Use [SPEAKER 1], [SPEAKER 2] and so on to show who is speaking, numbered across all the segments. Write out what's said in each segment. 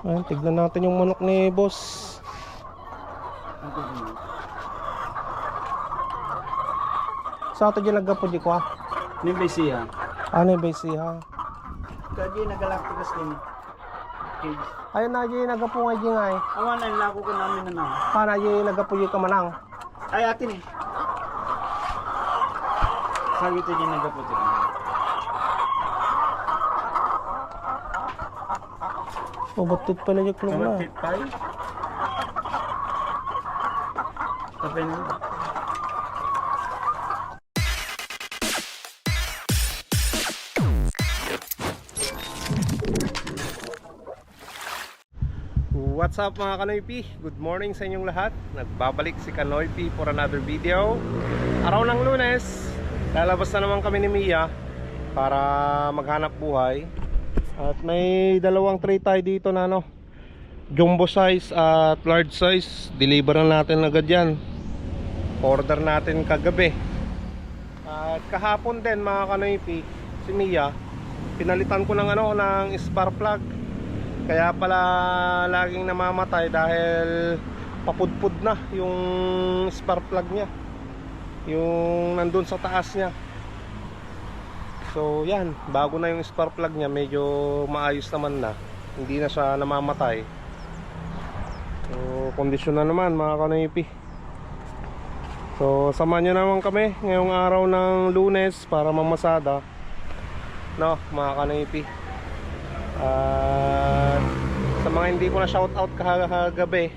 [SPEAKER 1] Ayan, tignan natin yung manok ni boss. Sa ato dyan naggapo di ko ah.
[SPEAKER 2] Ni Besiya.
[SPEAKER 1] Ano yung base ha?
[SPEAKER 2] Kadi nagalacticus din. Cage.
[SPEAKER 1] Ayun na dyan naggapo nga dyan eh.
[SPEAKER 2] Awan na lako ko namin na na.
[SPEAKER 1] Para dyan naggapo dyan ka manang.
[SPEAKER 2] Ay atin eh. Sabi ito niya nagaputi.
[SPEAKER 1] Mabatit pala yung klub na.
[SPEAKER 2] Mamatid tayo. Mo.
[SPEAKER 1] What's up mga Kanoypi? Good morning sa inyong lahat. Nagbabalik si Kanoypi for another video. Araw ng lunes, lalabas na naman kami ni Mia para maghanap buhay. At may dalawang tray tayo dito na ano, jumbo size at large size. Deliver na natin agad yan. Order natin kagabi. At kahapon din mga Kanoypi, si Mia, pinalitan ko ng ano ng spark plug kaya pala laging namamatay dahil papudpud na yung spark plug niya. Yung nandun sa taas niya. So yan, bago na yung spark plug niya, medyo maayos naman na. Hindi na siya namamatay. So kondisyon na naman mga kanipi. So samahan nyo naman kami ngayong araw ng lunes para mamasada. No, mga kanipi. At sa mga hindi ko na shout out kagabi,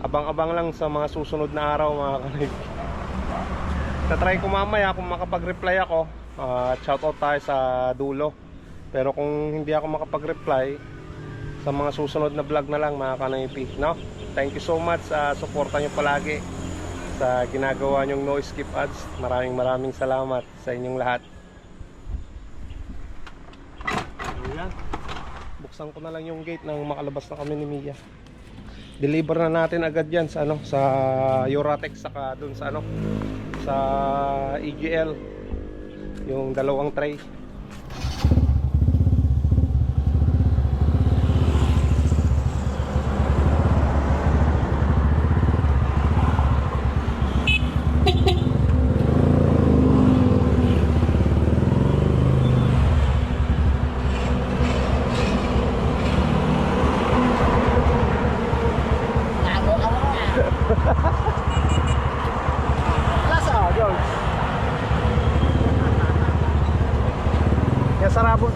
[SPEAKER 1] abang-abang lang sa mga susunod na araw mga kanib. Tatry ko mamaya kung makapag-reply ako at shout out tayo sa dulo. Pero kung hindi ako makapag-reply sa mga susunod na vlog na lang mga kanipi, no? Thank you so much sa suporta nyo palagi sa ginagawa nyong no skip ads. Maraming maraming salamat sa inyong lahat. Ayan buksan ko na lang yung gate nang makalabas na kami ni Mia deliver na natin agad yan sa ano sa Euratex saka dun sa ano sa EGL yung dalawang tray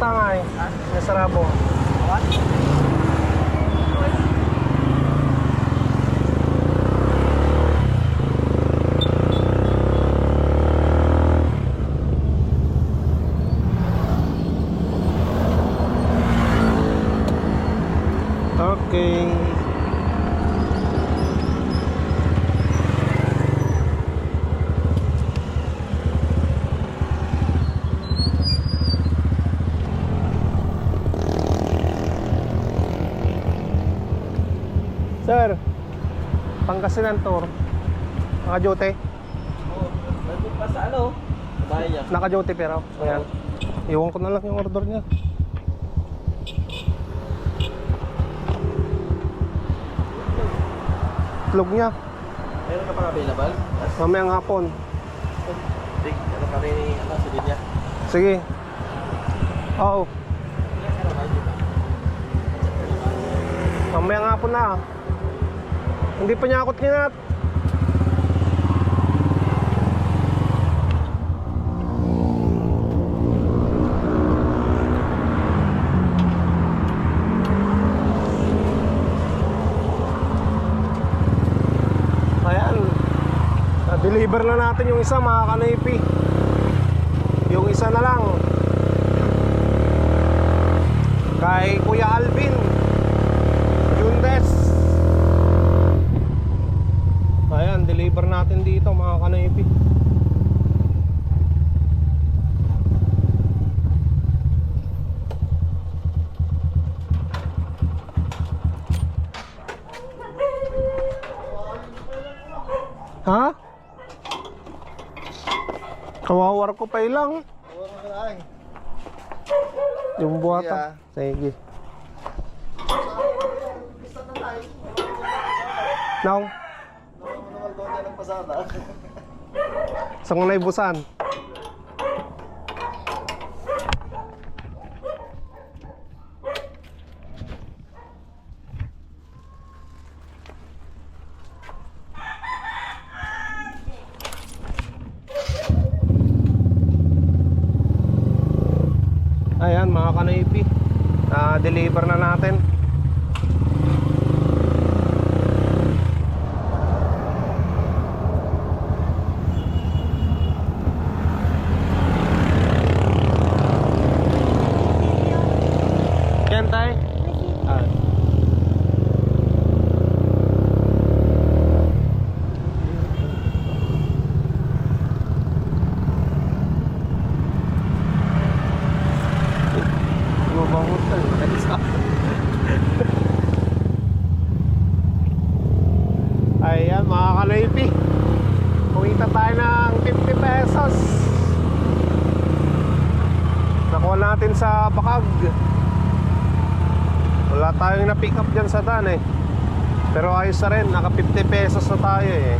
[SPEAKER 1] time. Pangasinan Tour. Naka-duty?
[SPEAKER 2] Oh, nandun pa sa ano? Bayan.
[SPEAKER 1] Pero. Ayan. Iwan ko na lang yung order niya. Itlog niya.
[SPEAKER 2] Meron ka pang available?
[SPEAKER 1] Mamayang hapon.
[SPEAKER 2] Big, ano ka rin, ano, sa linya?
[SPEAKER 1] Sige. Oo. Mamayang hapon na. Hindi pa niya akot kinat. Ayan. Na-deliver na natin yung isa mga kanaypi. Yung isa na lang. Kay Kuya Alvin. Barko pa ilang. Yung buhata. Sige.
[SPEAKER 2] Nong. Nong, nung aldo.
[SPEAKER 1] Sa mga naibusan. Na-deliver na natin Yan tay ah. Mabangot ka Ayan mga kalaypi Kumita tayo ng 50 pesos Nakuha natin sa Bakag Wala tayong na-pick up dyan sa dan eh Pero ayos na rin, naka 50 pesos na tayo eh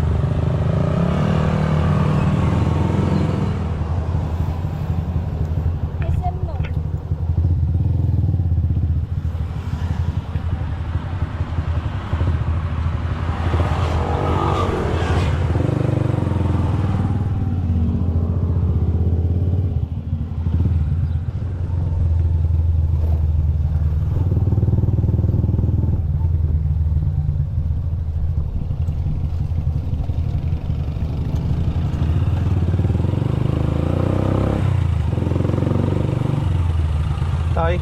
[SPEAKER 1] Tay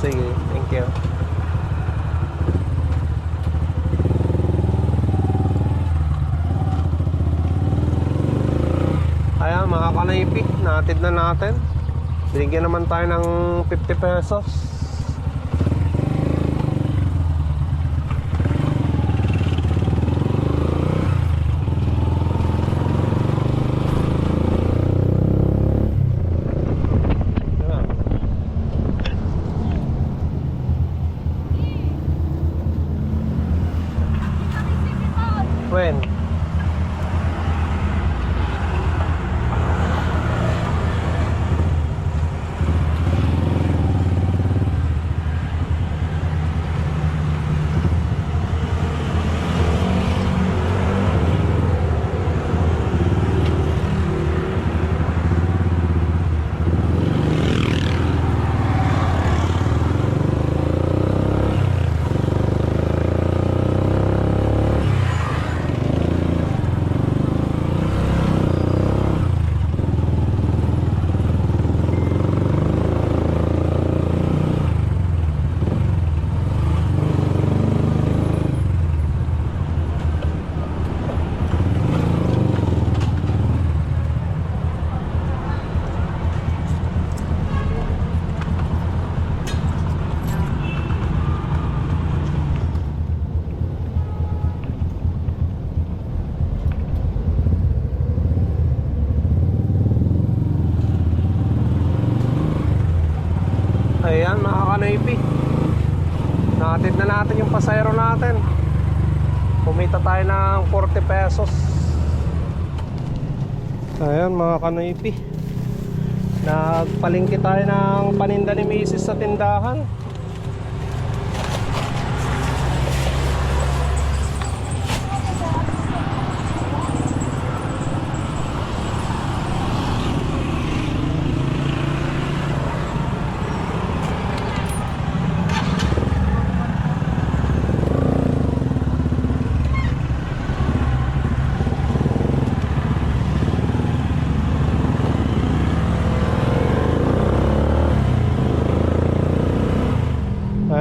[SPEAKER 1] Sige, thank you. Ayan mga kanaypi, natid na natin. Binigyan naman tayo ng 50 pesos Ayan. When? Ayan mga kanaypi Natin na natin yung pasayro natin Kumita tayo ng 40 pesos Ayan mga kanaypi Nagpalingki tayo ng paninda ni Mrs. sa tindahan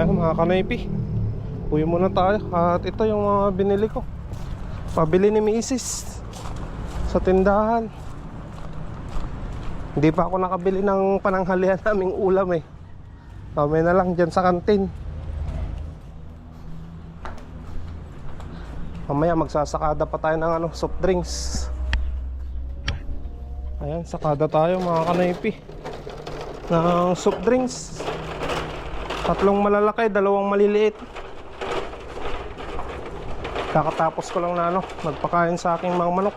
[SPEAKER 1] Mga kanaypi. Uwi muna tayo. At ito yung mga binili ko. Pabili ni Mrs. Sa tindahan. Hindi pa ako nakabili ng pananghalian naming ulam eh. Kami na lang dyan sa kantin. Mamaya magsasakada pa tayo ng ano, soft drinks. Ayan, sakada tayo mga kanaypi Ng soft drinks Tatlong malalaki, dalawang maliliit. Kakatapos ko lang na ano, magpakain sa aking mga manok.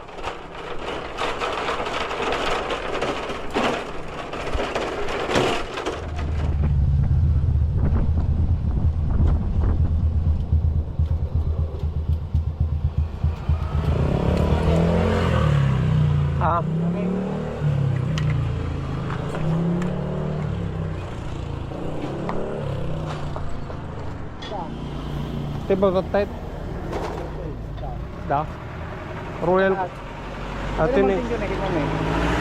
[SPEAKER 1] Tight? Da. Royal. At yun eh.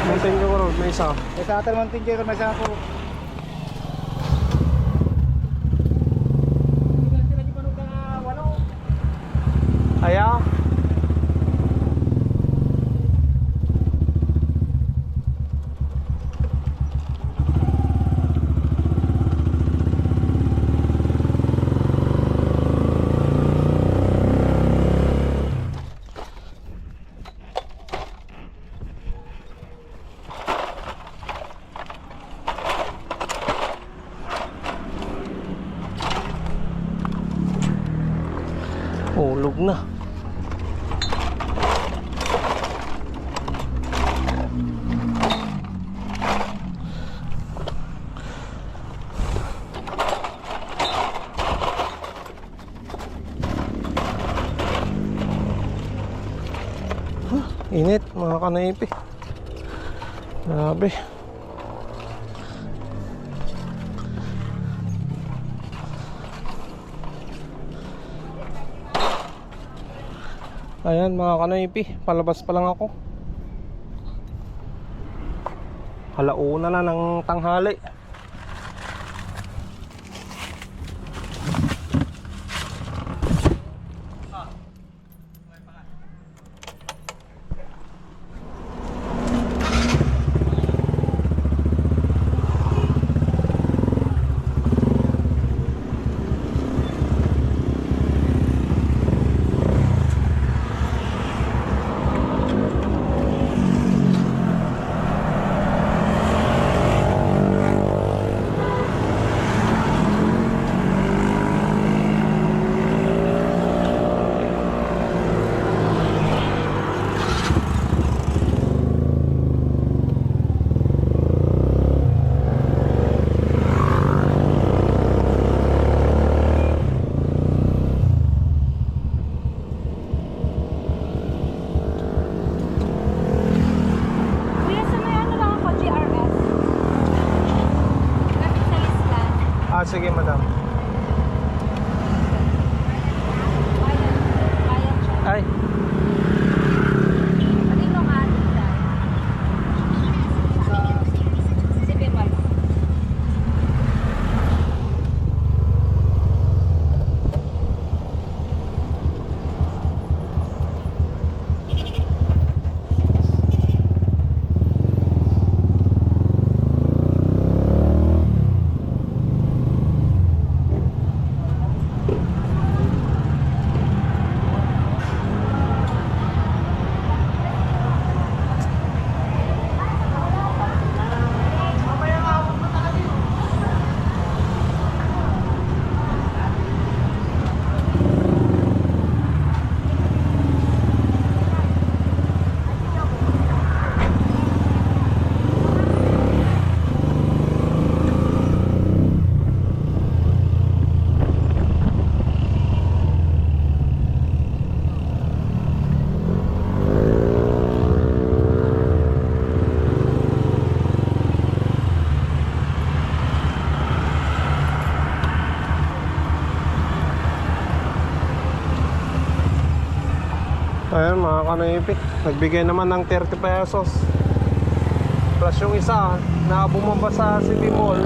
[SPEAKER 1] Mountain Dew Road, may isa.
[SPEAKER 2] Sa atin Mountain Dew, may sa ako.
[SPEAKER 1] Kanaypi. Grabe. Ayan mga kanaypi, palabas pa lang ako. Halauna na ng tanghali. Kanaypi, nagbigay naman ng 30 pesos. Plus yung isa na bumaba sa City Mall,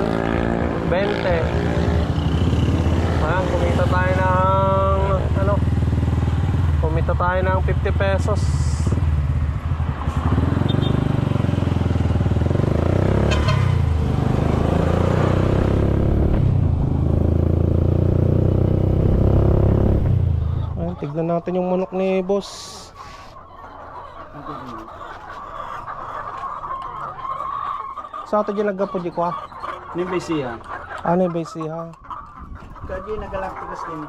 [SPEAKER 1] 20. Ayan, kumita tayo ng ano? Kumita tayo ng 50 pesos. Tignan natin yung manok ni boss. Sa ato dyan naggapo di ko ah.
[SPEAKER 2] Ni Bisia.
[SPEAKER 1] Ano yung base ha?
[SPEAKER 2] Kadi nagalaktikas din.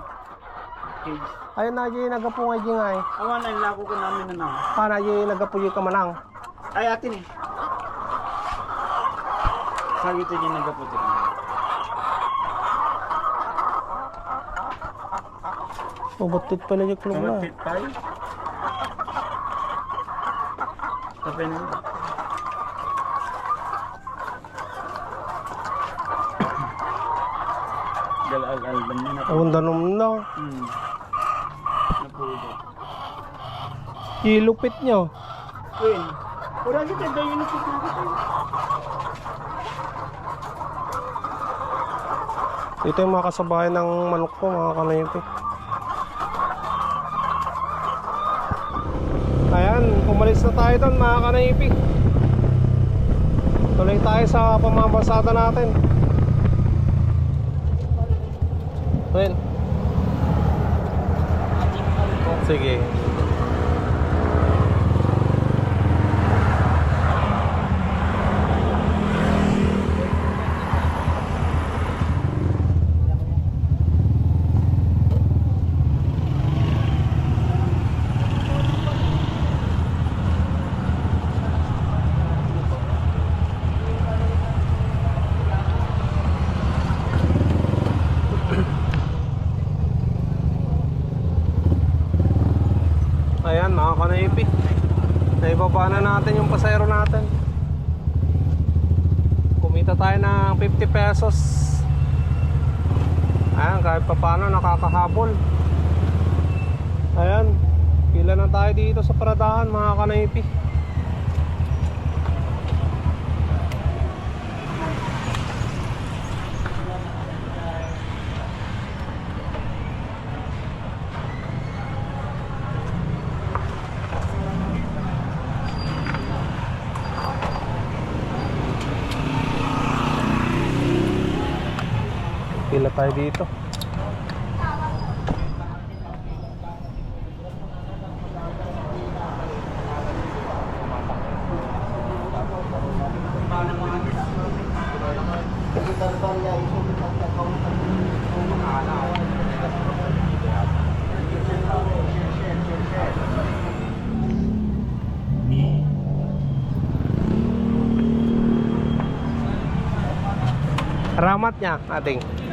[SPEAKER 2] cage.
[SPEAKER 1] Ayun na yung nagapungay nga eh.
[SPEAKER 2] Awan na lako ko namin na na.
[SPEAKER 1] Para yung nagapuyo ka manang.
[SPEAKER 2] Ay atin eh. Sabi ito yung nagaputi.
[SPEAKER 1] Oh, batit pa na yung kulong na.
[SPEAKER 2] Kamatit tayo. Tapi na. Galal-al ba niya na?
[SPEAKER 1] Ang danom na.
[SPEAKER 2] Hmm. Napudo.
[SPEAKER 1] Ilupit nyo.
[SPEAKER 2] Queen. Ura kita dahil yung nakita ko tayo.
[SPEAKER 1] Ito yung mga kasabayan ng manok ko, mga kanaypi. Ayan, umalis na tayo doon mga kanaypi. Tuloy tayo sa pamabasada natin. Well. Sige. Ayan, mga kanaypi. Naibaba na natin yung pasayro natin. Kumita tayo ng 50 pesos. Ayan, kahit pa paano nakakahabol. Ayan, pila na tayo dito sa paradahan mga kanaypi. Tayo dito. Ramat niya ating.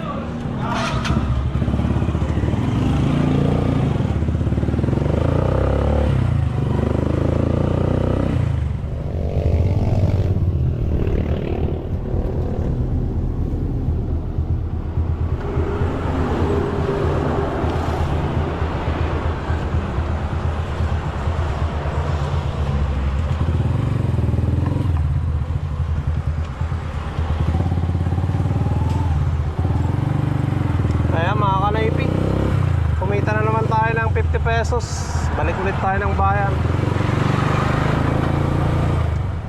[SPEAKER 1] Tayo ng 50 pesos Balik ulit tayo ng bayan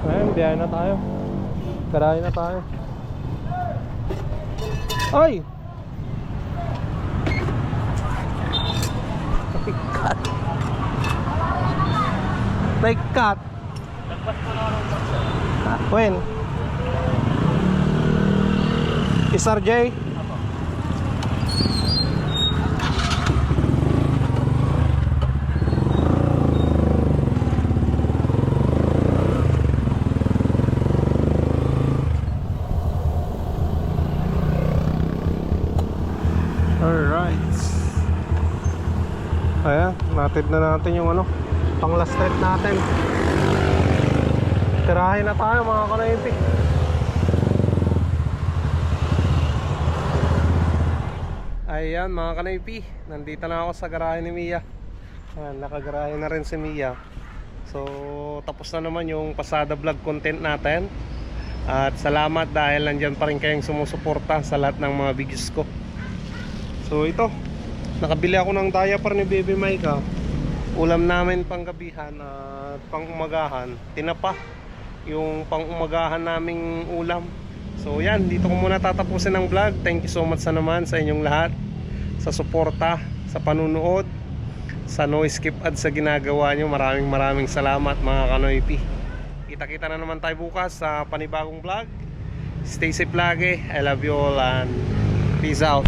[SPEAKER 1] Ayan, biyahe na tayo Karahin na tayo Ay! Cut Ah, When? Isar J? Natid na natin yung ano, pang last trip natin. Tirahin na tayo mga kanaypi. Ayan mga kanaypi, nandito na ako sa garahe ni Mia. Ayan, nakagarahe na rin si Mia. So, tapos na naman yung pasada vlog content natin. At salamat dahil nandyan pa rin kayong sumusuporta sa lahat ng mga videos ko. So ito, nakabili ako ng diaper ni Baby Maika. Ulam namin pang gabihan at pang umagahan. Tinapa yung pang umagahan naming ulam. So yan, dito ko muna tatapusin ang vlog. Thank you so much sa naman sa inyong lahat. Sa suporta, sa panunood, sa no skip ad sa ginagawa nyo. Maraming maraming salamat mga kanoypi. Kita-kita na naman tayo bukas sa panibagong vlog. Stay safe lagi. I love you all and peace out.